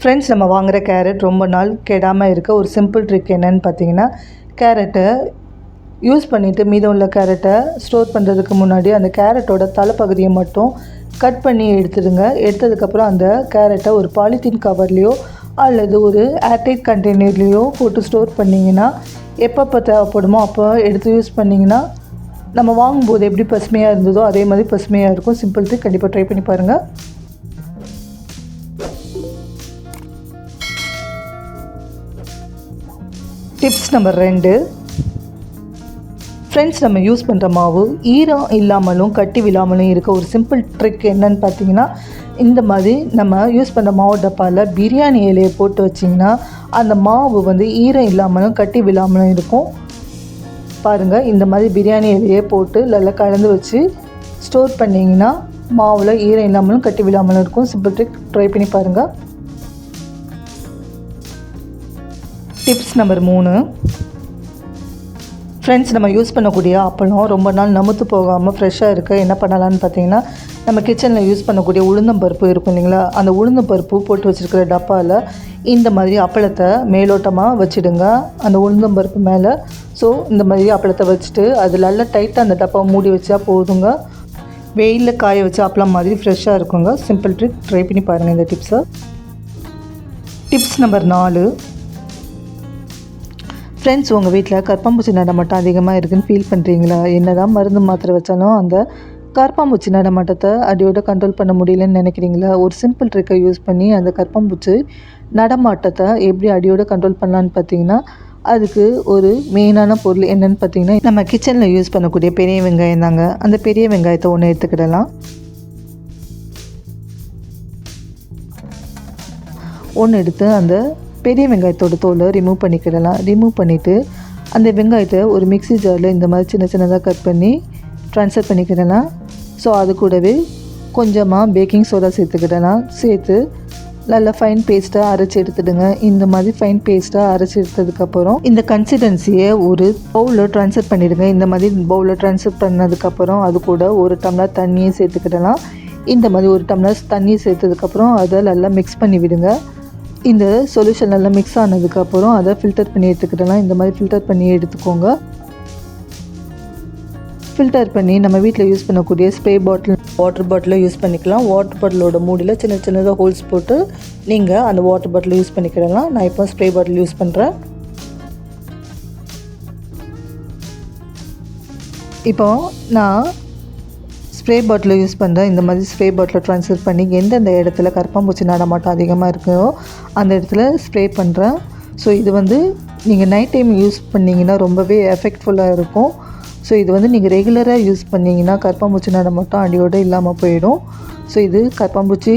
Friends நம்ம வாங்குகிற carrot ரொம்ப நாள் கெடாமல் இருக்க ஒரு சிம்பிள் ட்ரிக் என்னன்னு பார்த்தீங்கன்னா கேரட்டை யூஸ் பண்ணிவிட்டு மீதம் உள்ள கேரட்டை ஸ்டோர் பண்ணுறதுக்கு முன்னாடி அந்த கேரட்டோட தலைப்பகுதியை மட்டும் கட் பண்ணி எடுத்துடுங்க. எடுத்ததுக்கப்புறம் அந்த கேரட்டை ஒரு பாலித்தீன் கவர்லேயோ அல்லது ஒரு ஏர்டைட் கண்டெய்னர்லேயோ போட்டு ஸ்டோர் பண்ணிங்கன்னா எப்பப்போ தேவைப்படுமோ அப்போ எடுத்து யூஸ் பண்ணிங்கன்னா நம்ம வாங்கும்போது எப்படி பசுமையாக இருந்ததோ அதே மாதிரி பசுமையாக இருக்கும். சிம்பிள் ட்ரிக் கண்டிப்பாக ட்ரை பண்ணி பாருங்கள் டிப்ஸ் நம்பர் ரெண்டு. ஃப்ரெண்ட்ஸ் நம்ம யூஸ் பண்ணுற மாவு ஈரம் இல்லாமலும் கட்டி விழாமலும் இருக்க ஒரு சிம்பிள் ட்ரிக் என்னன்னு பார்த்தீங்கன்னா இந்த மாதிரி நம்ம யூஸ் பண்ணுற மாவு டப்பாவில் பிரியாணி இலையை போட்டு வச்சிங்கன்னா அந்த மாவு வந்து ஈரம் இல்லாமலும் கட்டி விழாமலும் இருக்கும். பாருங்கள் இந்த மாதிரி பிரியாணி இலையை போட்டு நல்லா கலந்து வச்சு ஸ்டோர் பண்ணிங்கன்னா மாவில் ஈரம் இல்லாமலும் கட்டி விழாமலும் இருக்கும். சிம்பிள் ட்ரிக் ட்ரை பண்ணி பாருங்கள் டிப்ஸ் நம்பர் மூணு. ஃப்ரெண்ட்ஸ் நம்ம யூஸ் பண்ணக்கூடிய அப்பளம் ரொம்ப நாள் நமுத்து போகாமல் ஃப்ரெஷ்ஷாக இருக்க. என்ன பண்ணலான்னு பார்த்தீங்கன்னா நம்ம கிச்சனில் யூஸ் பண்ணக்கூடிய உளுந்தம்பருப்பு இருக்கும் இல்லைங்களா? அந்த உளுந்தம்பருப்பு போட்டு வச்சுருக்கிற டப்பாவில் இந்த மாதிரி அப்பளத்தை மேலோட்டமாக வச்சுடுங்க. அந்த உளுந்தம்பருப்பு மேலே. ஸோ இந்த மாதிரி அப்பளத்தை வச்சுட்டு அது நல்லா டைட்டாக அந்த டப்பாவை மூடி வச்சா போதுங்க. வெயிலில் காய வச்சு அப்பளம் மாதிரி ஃப்ரெஷ்ஷாக இருக்குங்க. சிம்பிள் ட்ரிக் ட்ரை பண்ணி பாருங்கள் இந்த டிப்ஸை டிப்ஸ் நம்பர் நாலு. ஃப்ரெண்ட்ஸ் உங்கள் வீட்டில் கற்பாம்பூச்சி நடமாட்டம் அதிகமாக இருக்குன்னு ஃபீல் பண்ணுறீங்களா என்ன தான் மருந்து மாத்திரை வச்சாலும் அந்த கற்பாம்பூச்சி நடமாட்டத்தை அடியோட கண்ட்ரோல் பண்ண முடியலன்னு நினைக்கிறீங்களா? ஒரு சிம்பிள் ட்ரிக்கை யூஸ் பண்ணி அந்த கற்பாம்பூச்சி நடமாட்டத்தை எப்படி அடியோட கண்ட்ரோல் பண்ணலான்னு பார்த்தீங்கன்னா அதுக்கு ஒரு மெயினான பொருள் என்னென்னு பார்த்தீங்கன்னா நம்ம கிச்சனில் யூஸ் பண்ணக்கூடிய பெரிய வெங்காயம் தாங்க. அந்த பெரிய வெங்காயத்தை ஒன்று எடுத்துக்கிடலாம். ஒன்று எடுத்து அந்த பெரிய வெங்காயத்தோட தோலை ரிமூவ் பண்ணிக்கிடலாம். ரிமூவ் பண்ணிவிட்டு அந்த வெங்காயத்தை ஒரு மிக்ஸி ஜாரில் இந்த மாதிரி சின்ன சின்னதாக கட் பண்ணி ட்ரான்ஸ்ஃபர் பண்ணிக்கிடலாம். ஸோ அது கூடவே கொஞ்சமாக பேக்கிங் சோடா சேர்த்துக்கிடலாம். சேர்த்து நல்லா ஃபைன் பேஸ்ட்டாக அரைச்சி எடுத்துடுங்க. இந்த மாதிரி ஃபைன் பேஸ்ட்டாக அரைச்சி எடுத்ததுக்கப்புறம் இந்த கன்சிஸ்டன்சியை ஒரு பவுலில் ட்ரான்ஸ்ஃபர் பண்ணிவிடுங்க இந்த மாதிரி பவுலில் ட்ரான்ஸ்ஃபர் பண்ணதுக்கப்புறம் அது கூட ஒரு டம்ளர் தண்ணியை சேர்த்துக்கிடலாம். இந்த மாதிரி ஒரு டம்ளர் தண்ணி சேர்த்ததுக்கப்புறம் அதை நல்லா மிக்ஸ் பண்ணி விடுங்க இந்த சொல்யூஷன் நல்லா மிக்ஸ் ஆனதுக்கப்புறம் அதை ஃபில்டர் பண்ணி எடுத்துக்கிட்டலாம் இந்த மாதிரி ஃபில்டர் பண்ணி எடுத்துக்கோங்க. ஃபில்டர் பண்ணி நம்ம வீட்டில் யூஸ் பண்ணக்கூடிய ஸ்ப்ரே பாட்டில் வாட்டர் பாட்டிலை யூஸ் பண்ணிக்கலாம். வாட்டர் பாட்டிலோட மூடியில் சின்ன சின்னதாக ஹோல்ஸ் போட்டு நீங்கள் அந்த வாட்டர் பாட்டில் யூஸ் பண்ணிக்கிடலாம். நான் இப்போ ஸ்ப்ரே பாட்டில் யூஸ் பண்ணுறேன் இப்போ நான் ஸ்ப்ரே பாட்டில் யூஸ் பண்ணுறேன் இந்த மாதிரி ஸ்ப்ரே பாட்டில் ட்ரான்ஸ்ஃபர் பண்ணி எந்தெந்த இடத்துல கரப்பாம்பூச்சி நடமாட்டம் அதிகமாக இருக்கோ அந்த இடத்துல ஸ்ப்ரே பண்ணுறேன் ஸோ இது வந்து நீங்கள் நைட் டைம் யூஸ் பண்ணிங்கன்னா ரொம்பவே எஃபெக்ட்ஃபுல்லாக இருக்கும். ஸோ இது வந்து நீங்கள் ரெகுலராக யூஸ் பண்ணிங்கன்னா கரப்பாம்பூச்சி நடமாட்டம் அடியோடு இல்லாமல் போயிடும். ஸோ இது கரப்பாம்பூச்சி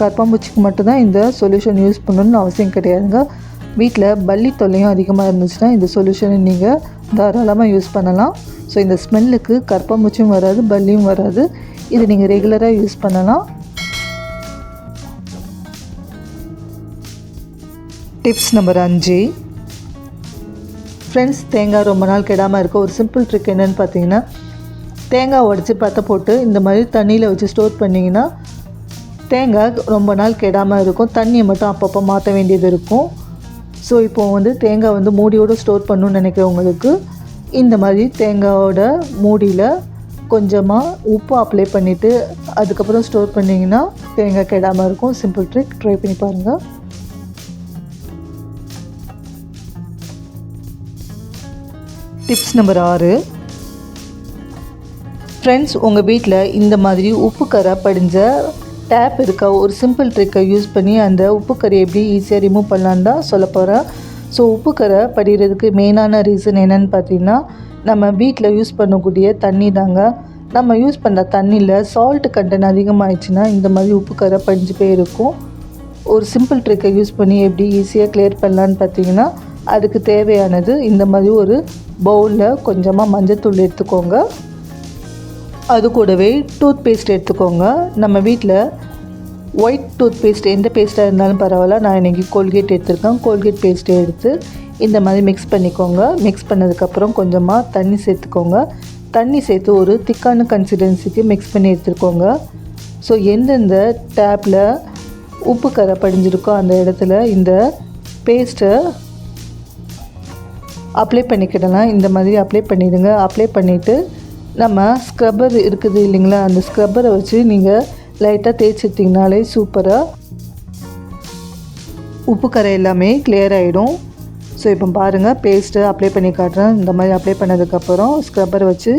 கரப்பாம்பூச்சிக்கு மட்டும்தான் இந்த சொல்யூஷன் யூஸ் பண்ணணும்னு அவசியம் கிடையாதுங்க. வீட்டில் பள்ளி தொல்லையும் அதிகமாக இருந்துச்சுன்னா இந்த சொல்யூஷனை நீங்கள் தாராளமாக யூஸ் பண்ணலாம். ஸோ இந்த ஸ்மெல்லுக்கு கற்பம்பூச்சியும் வராது பல்லியும் வராது. இது நீங்கள் ரெகுலராக யூஸ் பண்ணலாம். டிப்ஸ் நம்பர் அஞ்சு. ஃப்ரெண்ட்ஸ் தேங்காய் ரொம்ப நாள் கெடாமல் இருக்க ஒரு சிம்பிள் ட்ரிக் என்னென்னு பார்த்தீங்கன்னா தேங்காய் உடச்சி பற்ற போட்டு இந்த மாதிரி தண்ணியில் வச்சு ஸ்டோர் பண்ணிங்கன்னா தேங்காய் ரொம்ப நாள் கெடாமல் இருக்கும். தண்ணியை மட்டும் அப்பப்போ மாற்ற வேண்டியது இருக்கும். ஸோ இப்போது வந்து தேங்காய் வந்து மூடியோடு ஸ்டோர் பண்ணணுன்னு நினைக்கிறவங்களுக்கு இந்த மாதிரி தேங்காயோட மூடியில் கொஞ்சமாக உப்பு அப்ளை பண்ணிவிட்டு அதுக்கப்புறம் ஸ்டோர் பண்ணிங்கன்னா தேங்காய் கெடாமல் இருக்கும். சிம்பிள் ட்ரிக் ட்ரை பண்ணி பாருங்கள் டிப்ஸ் நம்பர் ஆறு. ஃப்ரெண்ட்ஸ் உங்கள் வீட்டில் இந்த மாதிரி உப்பு கரை படிஞ்ச டேப் இருக்க? ஒரு சிம்பிள் ட்ரிக்கை யூஸ் பண்ணி அந்த உப்பு கரையை எப்படி ஈஸியாக ரிமூவ் பண்ணலான்னு தான் சொல்ல போகிறேன் ஸோ உப்பு கரை படிகிறதுக்கு மெயினான ரீசன் என்னென்னு பார்த்தீங்கன்னா நம்ம வீட்டில் யூஸ் பண்ணக்கூடிய தண்ணி தாங்க. நம்ம யூஸ் பண்ணுற தண்ணியில் சால்ட் கண்டென்ட் அதிகமாகிடுச்சுன்னா இந்த மாதிரி உப்பு கரை படிஞ்சு போயிருக்கும். ஒரு சிம்பிள் ட்ரிக்கை யூஸ் பண்ணி எப்படி ஈஸியாக கிளியர் பண்ணலான்னு பார்த்தீங்கன்னா அதுக்கு தேவையானது இந்த மாதிரி ஒரு பவுலில் கொஞ்சமாக மஞ்சத்தூள் எடுத்துக்கோங்க. அது கூடவே டூத் பேஸ்ட் எடுத்துக்கோங்க. நம்ம வீட்டில் ஒயிட் டூத் பேஸ்ட் எந்த பேஸ்ட்டாக இருந்தாலும் பரவாயில்ல. நான் இன்றைக்கி கோல்கேட் எடுத்திருக்கேன். கோல்கேட் பேஸ்ட்டை எடுத்து இந்த மாதிரி மிக்ஸ் பண்ணிக்கோங்க. மிக்ஸ் பண்ணதுக்கப்புறம் கொஞ்சமாக தண்ணி சேர்த்துக்கோங்க. தண்ணி சேர்த்து ஒரு திக்கான கன்சிஸ்டன்சிக்கு மிக்ஸ் பண்ணி எடுத்துருக்கோங்க ஸோ எந்தெந்த டேப்பில் உப்பு கரை படிஞ்சிருக்கோ அந்த இடத்துல இந்த பேஸ்ட்டை அப்ளை பண்ணிக்கிடலாம். இந்த மாதிரி அப்ளை பண்ணிடுங்க. அப்ளை பண்ணிவிட்டு நம்ம ஸ்க்ரப்பர் இருக்குது இல்லைங்களா? அந்த ஸ்க்ரப்பரை வச்சு நீங்கள் லைட்டாக தேய்ச்சிட்டிங்கனாலே சூப்பராக உப்பு கரை எல்லாமே கிளியர் ஆகிடும் ஸோ இப்போ பாருங்கள் பேஸ்ட்டு அப்ளை பண்ணி காட்டுறேன். இந்த மாதிரி அப்ளை பண்ணதுக்கப்புறம் ஸ்க்ரப்பர் வச்சு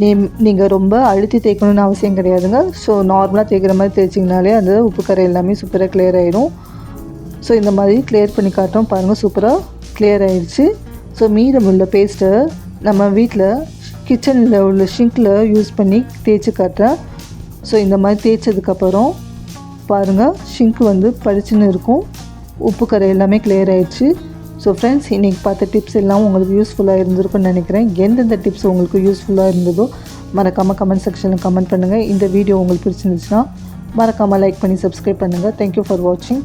நீ நீங்கள் ரொம்ப அழுத்தி தேய்க்கணும்னு அவசியம் கிடையாதுங்க. ஸோ நார்மலாக தேய்க்கிற மாதிரி தேய்ச்சிங்கனாலே அந்த உப்பு கரை எல்லாமே சூப்பராக கிளியர் ஆகிடும் ஸோ இந்த மாதிரி கிளியர் பண்ணி காட்டுறோம். பாருங்கள் சூப்பராக கிளியர் ஆகிடுச்சு ஸோ மீதம் உள்ள பேஸ்ட்டை நம்ம வீட்டில் கிச்சனில் உள்ள ஷிங்கில் யூஸ் பண்ணி தேய்ச்சி காட்டுறேன். ஸோ இந்த மாதிரி தேய்ச்சதுக்கப்புறம் பாருங்கள் ஷிங்க் வந்து பளிச்சுன்னு இருக்கும். உப்பு கரை எல்லாமே கிளியர் ஆயிடுச்சு. ஸோ ஃப்ரெண்ட்ஸ் இன்றைக்கி பார்த்த டிப்ஸ் எல்லாம் உங்களுக்கு யூஸ்ஃபுல்லாக இருந்திருக்குன்னு நினைக்கிறேன். எந்தெந்த டிப்ஸ் உங்களுக்கு யூஸ்ஃபுல்லாக இருந்ததோ மறக்காமல் கமெண்ட் செக்ஷனில் கமெண்ட் பண்ணுங்கள் இந்த வீடியோ உங்களுக்கு பிடிச்சிருந்துச்சுன்னா மறக்காமல் லைக் பண்ணி சப்ஸ்கிரைப் பண்ணுங்கள் தேங்க்யூ ஃபார் வாட்சிங்